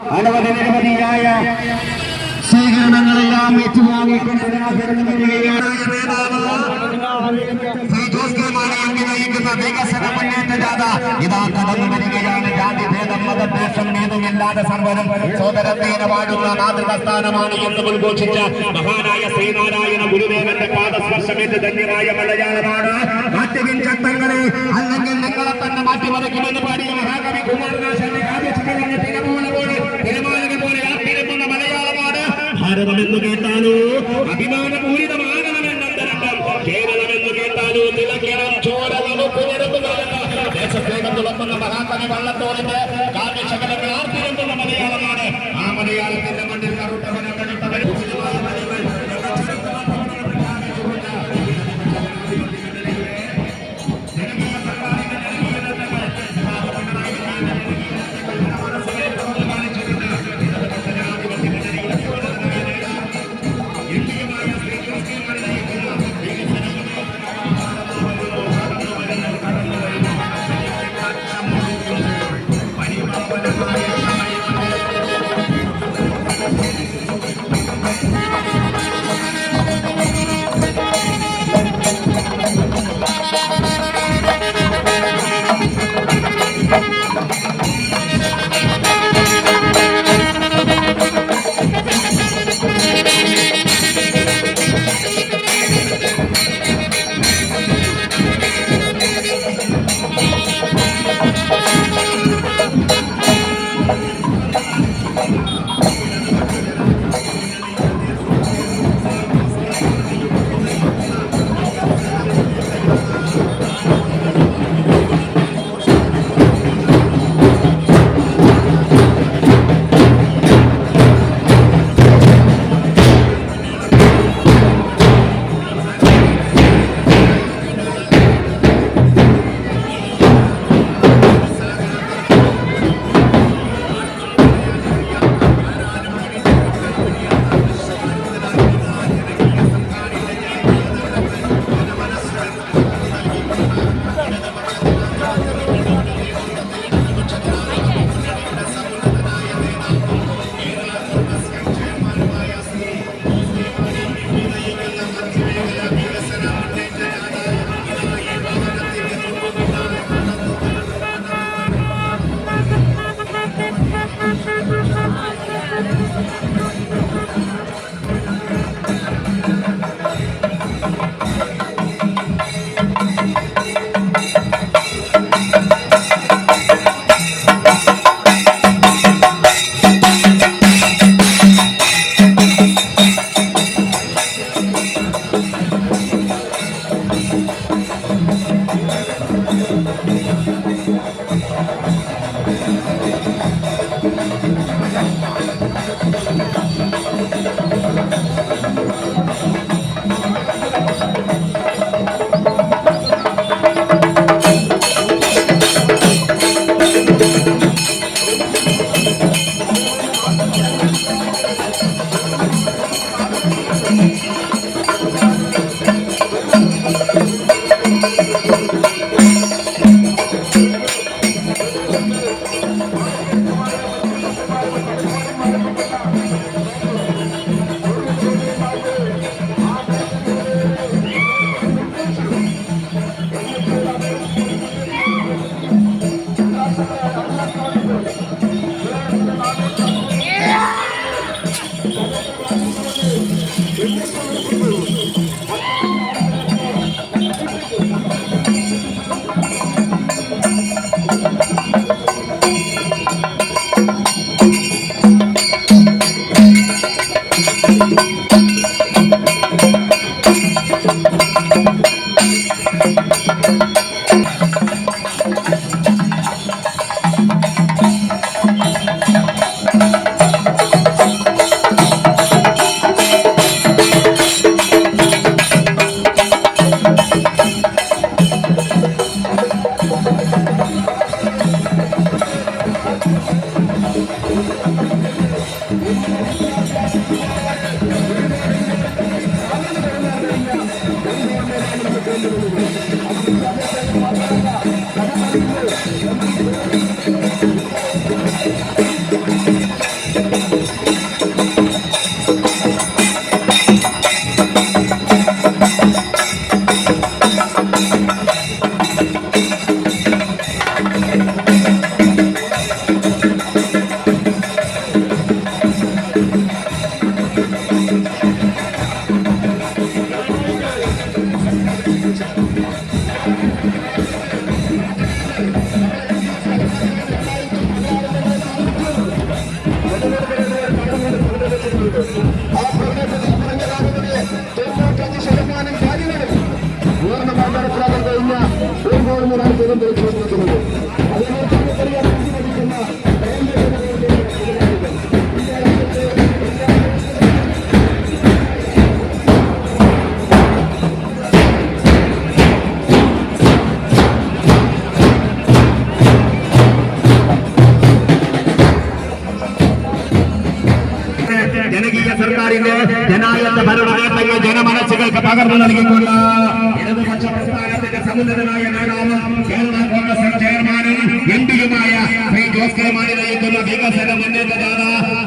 അനവധി നിരവധിയായ സ്വീകരണങ്ങളെല്ലാം ഏറ്റുവാങ്ങിക്കൊണ്ട് നയിക്കുന്ന വികസന മുന്നേറ്റ ജാഥ ഇതാ കടന്നു വരികയാണ്. ജാതിഭേദം മതദ്വേഷം ഏതുമില്ലാതെ സർവതും സോദരത്തേന വാഴുന്ന മാതൃകസ്ഥാനമാണ് എന്ന് ഉദ്ഘോഷിച്ച മഹാനായ ശ്രീനാരായണ ഗുരുദേവന്റെ പാദസ്പർശമേറ്റ് ധന്യമായ മലയാളമാണ് മാറ്റുവിൻ ചട്ടങ്ങളെ അല്ലെങ്കിൽ നിങ്ങളെ തന്നെ മാറ്റിമറിക്കുമെന്ന് പാടിയ ഭാരതം എന്ന് കേട്ടാലോ? അഭിമാനപൂരിതമാകണമെന്നന്തരംഗം കേരളം എന്ന് കേട്ടാലോ? തിളക്കണം ചോര നമുക്ക് നിരമ്പുകളെന്ന് ദേശസ്നേഹം തുളക്കുന്ന മഹാകവി വള്ളത്തോളിന്റെ കാവ്യശകലങ്ങൾ ജനമനസ്സുകൾക്ക് പകർന്നു നൽകിക്കൊണ്ട് ഇടതുപക്ഷ പ്രസ്ഥാനത്തിന്റെ സമുന്നതനായ നേതാവ് കേരള കോൺഗ്രസ് ചെയർമാനും എം പിയുമായ ശ്രീ ജോസ് കെ മാണി നയിക്കുന്ന വികസന മുന്നേറ്റ ജാഥ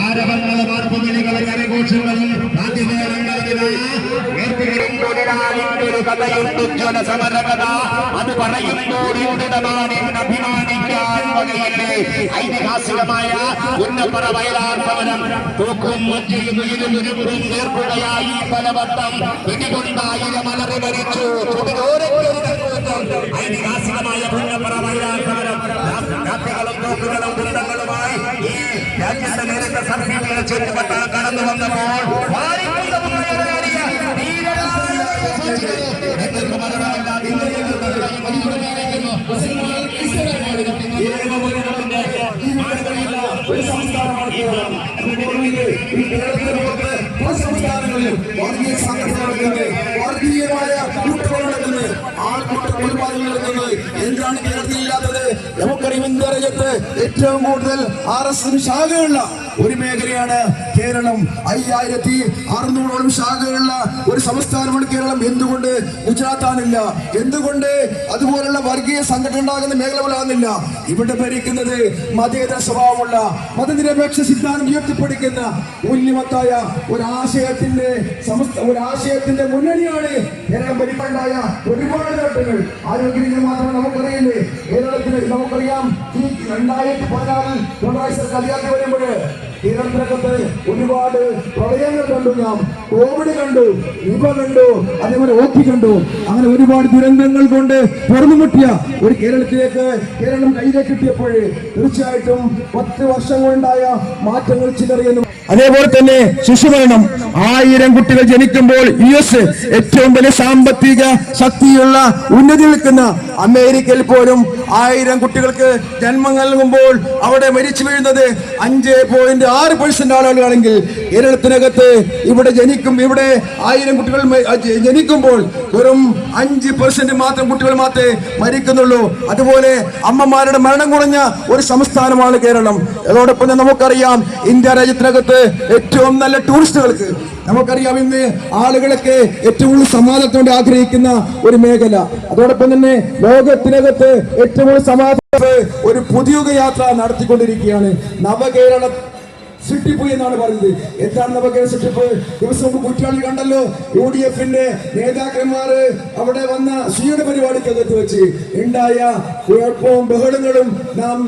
ആരവങ്ങളും ആർപ്പുവിളികളും കരഘോഷങ്ങളും ഒരു കഥയുണ്ടുജ്വല സമരകഥ അത് പറയുമ്പോൾ അഭിമാനിക്കാൻ വകയില്ലേ? ഐതിഹാസികമായ ഉന്നപ്പറ വയലാർ ഭവനം തൂക്കും മഞ്ചയും ഇരുപുരും നേർക്കുകയായി പലവട്ടം പിടികൊണ്ടായിരം മലറി മരിച്ചു. ഐതിഹാസികമായ പുന്നപ്പറ വയലാർ ഭവനം രാത്രികളും തോക്കുകളും ഈ രാജ്യത്തെ നേരത്തെ സർഫീമിനെ ചുറ്റുപട്ട കടന്നു വന്നപ്പോൾ അതുകൊണ്ട് ഈ കേരളത്തിന് പുറത്ത് പല സംസ്ഥാനങ്ങളിലും വർഗീയ സംഘടന നടക്കുന്നത് വർഗീയമായ കൂട്ടുകൾ നടക്കുന്നത് ആൾക്കൂട്ട കൊലപാതകങ്ങൾ നടക്കുന്നത് എന്താണ് കേരളത്തിൽ ഇല്ലാത്തത് നമുക്കറിയാം ഇന്ത്യ രാജ്യത്ത് ഏറ്റവും കൂടുതൽ ആർ എസ് ശാഖയുള്ള ഒരു മേഖലയാണ് കേരളം. അയ്യായിരത്തി അറുന്നൂറോളം ശാഖകളുള്ള ഒരു സംസ്ഥാനമാണ് കേരളം. എന്തുകൊണ്ട് ഗുജറാത്താണില്ല? എന്തുകൊണ്ട് അതുപോലുള്ള വർഗീയ സംഘടന ഉണ്ടാകുന്ന മേഖലകളാകുന്നില്ല ഇവിടെ ഭരിക്കുന്നത് മതേതര സ്വഭാവമുള്ള മതനിരപേക്ഷ സിദ്ധാന്തം ഉയർത്തിപ്പിടിക്കുന്ന മൂല്യമത്തായ ഒരാശയത്തിന്റെ ഒരാശയത്തിന്റെ മുന്നണിയാണ് കേരളം ഭരിക്കാണ്ടായ ഒരുപാട് നേട്ടങ്ങൾ. ആരോഗ്യരീതി മാത്രം നമുക്കറിയില്ലേ? കേരളത്തിന് നമുക്കറിയാം ഈ രണ്ടായിരത്തി പതിനാറിൽ പിണറായി സർക്കാർ വരുമ്പോൾ കേരളത്തിനകത്ത് ഒരുപാട് പ്രളയങ്ങൾ കണ്ടു നാം. കോവിഡ് കണ്ടു ഇവ കണ്ടു അതേപോലെ ഓക്കി കണ്ടു. അങ്ങനെ ഒരുപാട് ദുരന്തങ്ങൾ കൊണ്ട് പുറന്നുമുട്ടിയ ഒരു കേരളത്തിലേക്ക് കേരളം കയ്യിലേക്ക് കിട്ടിയപ്പോൾ തീർച്ചയായിട്ടും പത്ത് വർഷം കൊണ്ടായ മാറ്റങ്ങൾ ചിലറിയെന്നും. അതേപോലെ തന്നെ ശിശുമരണം. ആയിരം കുട്ടികൾ ജനിക്കുമ്പോൾ യു എസ് ഏറ്റവും വലിയ സാമ്പത്തിക ശക്തിയുള്ള ഉന്നതി നിൽക്കുന്ന അമേരിക്കയിൽ പോലും ആയിരം കുട്ടികൾക്ക് ജന്മം നൽകുമ്പോൾ അവിടെ മരിച്ചു വീഴുന്നത് അഞ്ച് പോയിന്റ് ആറ് പെർസെന്റ് ആളുകളാണെങ്കിൽ കേരളത്തിനകത്ത് ഇവിടെ ജനിക്കും ഇവിടെ ആയിരം കുട്ടികൾ ജനിക്കുമ്പോൾ വെറും അഞ്ച് പെർസെന്റ് മാത്രം കുട്ടികൾ മാത്രമേ മരിക്കുന്നുള്ളൂ. അതുപോലെ അമ്മമാരുടെ മരണം കുറഞ്ഞ ഒരു സംസ്ഥാനമാണ് കേരളം. അതോടൊപ്പം നമുക്കറിയാം ഇന്ത്യ രാജ്യത്തിനകത്ത് ഏറ്റവും നല്ല ടൂറിസ്റ്റുകൾക്ക് നമുക്കറിയാം ഇന്ന് ആളുകളൊക്കെ ഏറ്റവും കൂടുതൽ സമാധാനത്തോടെ ആഗ്രഹിക്കുന്ന ഒരു മേഖല. അതോടൊപ്പം തന്നെ ലോകത്തിനകത്ത് ഏറ്റവും കൂടുതൽ സമാധാന ഒരു പുതിയ യാത്ര നടത്തിക്കൊണ്ടിരിക്കുകയാണ്. നവകേരള സൃഷ്ടിപ്പ് എന്നാണ് പറയുന്നത്. എന്താണ് നമുക്ക് സൃഷ്ടിപ്പ് ദിവസം മുമ്പ് കുറ്റാളി കണ്ടല്ലോ. യു ഡി എഫിന്റെ നേതാക്കന്മാർ അവിടെ വന്ന സ്വീകരണ പരിപാടിക്കകത്ത് വെച്ച് ഉണ്ടായ കുഴപ്പവും ബഹളങ്ങളും നാം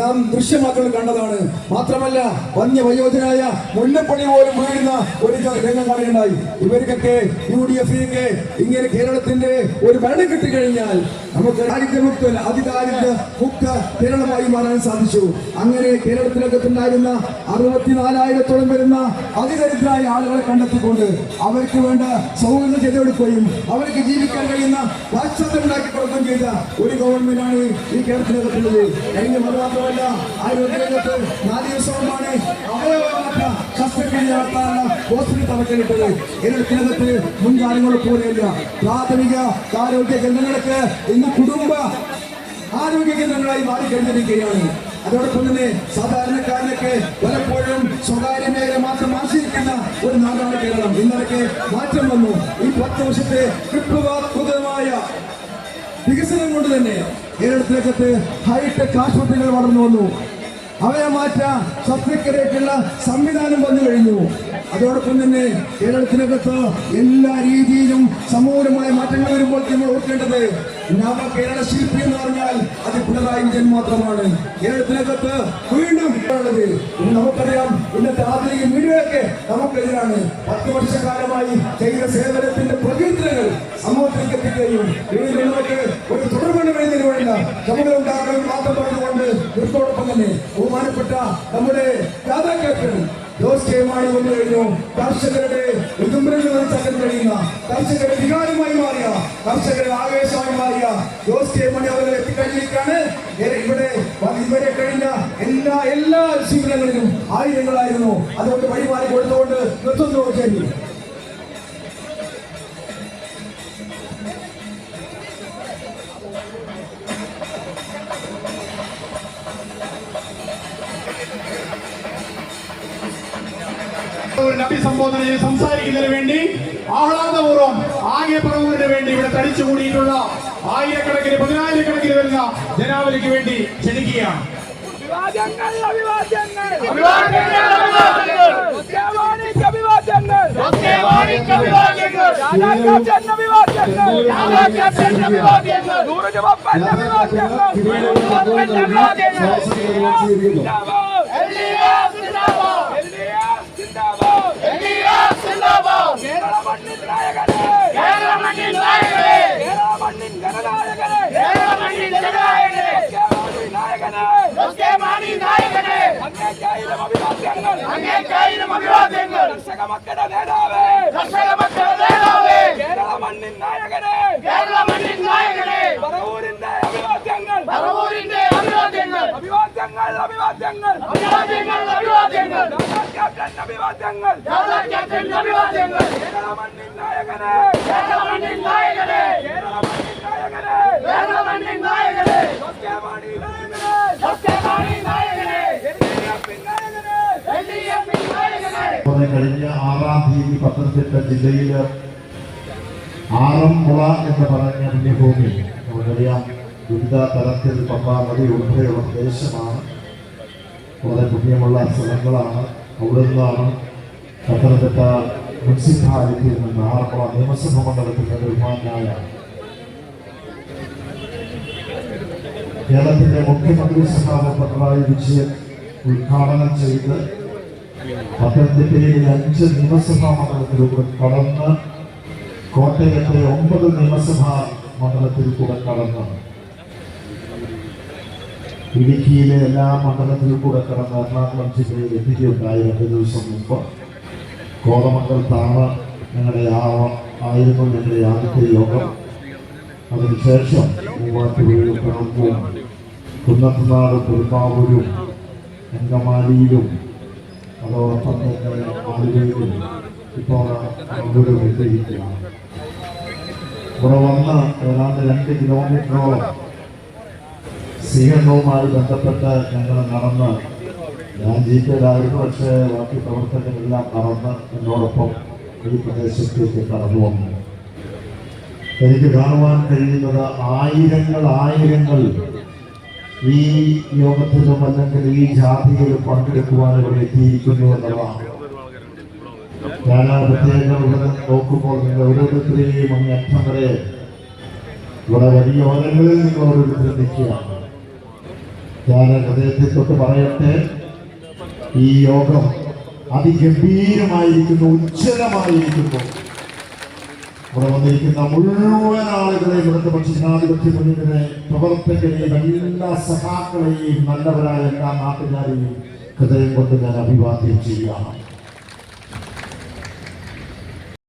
നാം ദൃശ്യമാക്കുന്നത് കണ്ടതാണ്. മാത്രമല്ല വന്യ വയോധനായ മുല്ലപ്പണി പോലും വീഴുന്ന ഒരു രംഗം കാണുകയുണ്ടായി. ഇവർക്കൊക്കെ യു ഡി എഫിന്റെ ഇങ്ങനെ കേരളത്തിന്റെ ഒരു ഭരണം കിട്ടിക്കഴിഞ്ഞാൽ നമുക്ക് ദാരിദ്ര്യമുക്ത അതിദാരിദ്ര്യ മുക്ത കേരളമായി മാറാൻ സാധിച്ചു. അങ്ങനെ കേരളത്തിനകത്തുണ്ടായിരുന്ന അറുപത്തിനാലായിരത്തോളം വരുന്ന അതിദരിദ്രായ ആളുകളെ കണ്ടെത്തിക്കൊണ്ട് അവർക്ക് വേണ്ട സൗകര്യം ചെയ്തെടുക്കുകയും അവർക്ക് ജീവിക്കാൻ കഴിയുന്ന പാശ്ചാത്യം ഉണ്ടാക്കി കൊടുക്കുകയും ചെയ്ത ഒരു ഗവൺമെന്റാണ് ഈ കേരളത്തിനകത്തുള്ളത് കഴിഞ്ഞ മാത്രമല്ല ആയുർവേദത്ത് നാല് ദിവസമാണ് കേരളത്തിനകത്ത് മുൻകാലങ്ങൾ പോലെയല്ല. പ്രാഥമിക ആരോഗ്യ കേന്ദ്രങ്ങൾക്ക് ഇന്ന് കുടുംബ ആരോഗ്യ കേന്ദ്രങ്ങളായി മാറിക്കഴിഞ്ഞിരിക്കുകയാണ് അതോടൊപ്പം തന്നെ സാധാരണക്കാരനൊക്കെ പലപ്പോഴും സ്വകാര്യ മേഖല മാത്രം ആശ്രയിക്കുന്ന ഒരു നാടാണ് കേരളം. ഇന്നലൊക്കെ മാറ്റം വന്നു. ഈ പത്ത് വർഷത്തെ വിപ്ലവാത്മകമായ വികസനം കൊണ്ട് തന്നെ കേരളത്തിനകത്ത് ഹൈടെക് ആശുപത്രികൾ വളർന്നു വന്നു. അവയെ മാറ്റ ശസ്ത്രക്രിയക്കുള്ള സംവിധാനം വന്നു കഴിഞ്ഞു. അതോടൊപ്പം തന്നെ കേരളത്തിനകത്ത് എല്ലാ രീതിയിലും സമൂലമായ മാറ്റങ്ങൾ വരുമ്പോൾ നമ്മൾ ഓർക്കേണ്ടത് നവ കേരള ശില്പി എന്ന് പറഞ്ഞാൽ അത് പിണറായി വിജയൻ മാത്രമാണ്. കേരളത്തിനകത്ത് വീണ്ടും ഉള്ളത്. നമുക്കറിയാം ഇന്നത്തെ ആധുനിക വീടുകളൊക്കെ നമുക്കെതിരാണ്. പത്ത് വർഷക്കാലമായി ചെയ്ത സേവനത്തിന്റെ പ്രകീർത്തനങ്ങൾ സമൂഹത്തിലേക്ക് എത്തിക്കുകയും വീണ്ടും ഒരു തുടർഭരണം എഴുതുന്നതിന് വേണ്ട ചുമതല മാത്രം പറഞ്ഞുകൊണ്ട് ഇതോടൊപ്പം തന്നെ ബഹുമാനപ്പെട്ട നമ്മുടെ രാധാകേട്ടൻ ജോസ് കെ മാണി വന്നു കഴിഞ്ഞു. കർഷകരുടെ വിതുമ്പരങ്ങൾ മനസ്സിലാക്കാൻ കഴിയുന്ന കർഷകരുടെ വികാരമായി മാറിയ കർഷകരുടെ ആവേശമായി മാറിയ ജോസ് കെ മാണി അവർ ഇവിടെ ഇവരെ കഴിഞ്ഞ എല്ലാ എല്ലാ ശിബിരങ്ങളിലും ആയിരങ്ങളായിരുന്നു. അതുകൊണ്ട് വഴിമാറി കൊടുത്തുകൊണ്ട് നിർത്തുന്നു. ശരി ഒരു ചെയ്ത് സംസാരിക്കുന്നതിന് വേണ്ടി ആഹ്ലാദപൂർവം ആകെ പറവൂരിന് വേണ്ടി ഇവിടെ തടിച്ചുകൂടിയിട്ടുള്ള ആയിരക്കണക്കിന് പതിനായിരക്കണക്കിന് വരുന്ന ജനാവലിക്ക് വേണ്ടി ക്ഷണിക്കുകയാണ്. അഭിവാദ്യങ്ങൾ. സിന്ദാബാദ് കേരള മണ്ണിൻ നായകനെ കേരള മണ്ണിൻ നായകനെ കേരള മണ്ണിൻ ജനനായകനെ കേരള മണ്ണിൻ ജനനായകനെ നായകനെ മാണി നായകനെ അങ്ങേക്കായിരം അഭിവാദ്യങ്ങൾ അങ്ങേക്കായിരം അഭിവാദ്യങ്ങൾ കർഷക മക്കളുടെ നേതാവേ കർഷക മക്കളുടെ നേതാവേ കേരള മണ്ണിൻ നായകനെ കേരള മണ്ണിൻ നായകനെ പറവൂരിന്റെ അഭിവാദ്യങ്ങൾ പറവൂരിന്റെ അഭിവാദ്യങ്ങൾ അഭിവാദ്യങ്ങൾ അഭിവാദ്യങ്ങൾ. അഭിവാദ്യങ്ങൾ അഭിവാദ്യങ്ങൾ. ക്യാപ്റ്റൻ അഭിവാദ്യങ്ങൾ. ക്യാപ്റ്റൻ അഭിവാദ്യങ്ങൾ. കേരള മണ്ണിൻ നായകനെ. കേരള മണ്ണിൻ നായകനെ. കേരള മണ്ണിൻ നായകനെ കേരള മണ്ണിൻ നായകനെ. സത്യമാണി നായകനെ നായകനെ. എൽഡിഎഫ് നായകനെ. എൽഡിഎഫ് നായകനെ. കഴിഞ്ഞ ആറാം തീയതി പത്തനംതിട്ട ജില്ലയിൽ ആറന്മുള എന്ന് പറഞ്ഞ പുണ്യഭൂമി. നമുക്കറിയാം. വിവിധ തരത്തിൽ പമ്പ നദി ഉൾപ്പെടെയുള്ള പ്രദേശമാണ് വളരെ പുണ്യമുള്ള സ്ഥലങ്ങളാണ്. അവിടെ നിന്നാണ് പത്തനംതിട്ട മുനിസിപ്പാലിറ്റിയിൽ നിന്ന് ആറന്മുള നിയമസഭ മണ്ഡലത്തിന്റെ ബഹുമാനായ കേരളത്തിന്റെ മുഖ്യമന്ത്രി സഭാവ് പിണറായി വിജയൻ ഉദ്ഘാടനം ചെയ്ത് പത്തനംതിട്ടയിലെ അഞ്ച് നിയമസഭാ മണ്ഡലത്തിലൂടെ കടന്ന് കോട്ടയത്തെ ഒമ്പത് നിയമസഭാ മണ്ഡലത്തിൽ കൂടെ കടന്ന് ഇടുക്കിയിലെ എല്ലാ മണ്ഡലത്തിലും കൂടെ കടന്ന് എറണാകുളം ജില്ലയിൽ എത്തിക്കുകയുണ്ടായി രണ്ട് ദിവസം മുമ്പ് കോതമംഗലത്താണ് ഞങ്ങളുടെ ആ ആയിരുന്നു ഞങ്ങളുടെ ആദ്യത്തെ യോഗം. അതിനുശേഷം മൂവാറ്റുപുഴയും പിറമ്പും കുന്നത്തുനാട് പെരുമാവൂരും അങ്കമാലിയിലും അതോടൊപ്പം തന്നെ ആലുവയിലും ഇപ്പോൾ എത്തിയിരിക്കുകയാണ്. ഇവിടെ വന്ന് ഏതാണ്ട് രണ്ട് കിലോമീറ്ററോളം സ്വീകരണവുമായി ബന്ധപ്പെട്ട് ഞങ്ങൾ നടന്ന് ഞാൻ ജീപ്പിലായിരുന്നു പക്ഷേ ബാക്കി പ്രവർത്തനങ്ങളെല്ലാം നടന്ന് എന്നോടൊപ്പം ഈ പ്രദേശത്തേക്ക് കടന്നു വന്നു. എനിക്ക് കാണുവാൻ കഴിയുന്നത് ആയിരങ്ങൾ ആയിരങ്ങൾ ഈ യോഗത്തിലും അല്ലെങ്കിൽ ഈ ജാതിയിലും പങ്കെടുക്കുവാൻ ഇവിടെ എത്തിയിരിക്കുന്നു എന്നുള്ളതാണ് ഞാൻ ആ പ്രത്യേകം നോക്കുമ്പോൾ നിങ്ങൾ ഓരോരുത്തരെയും അങ്ങ് അറ്റം ഇവിടെ വലിയ ഓരങ്ങളിൽ നിങ്ങൾ ഓരോരുത്തരും നിൽക്കുകയാണ്. ഞാൻ ഹൃദയത്തിൽ തൊട്ട് പറയട്ടെ. ഈ യോഗം അതിഗംഭീരമായിരിക്കുന്നു ഉജ്ജ്വലമായിരിക്കുന്നു. ഇവിടെ വന്നിരിക്കുന്ന മുഴുവൻ ആളുകളെ ഇവിടുത്തെ പക്ഷിജനാധിപത്യ മുന്നിലെ പ്രവർത്തകരെയും എല്ലാ സഹാക്കളെയും നല്ലവരായ എല്ലാ നാട്ടുകാരെയും ഹൃദയം കൊണ്ട് ഞാൻ അഭിവാദ്യം ചെയ്യുകയാണ്.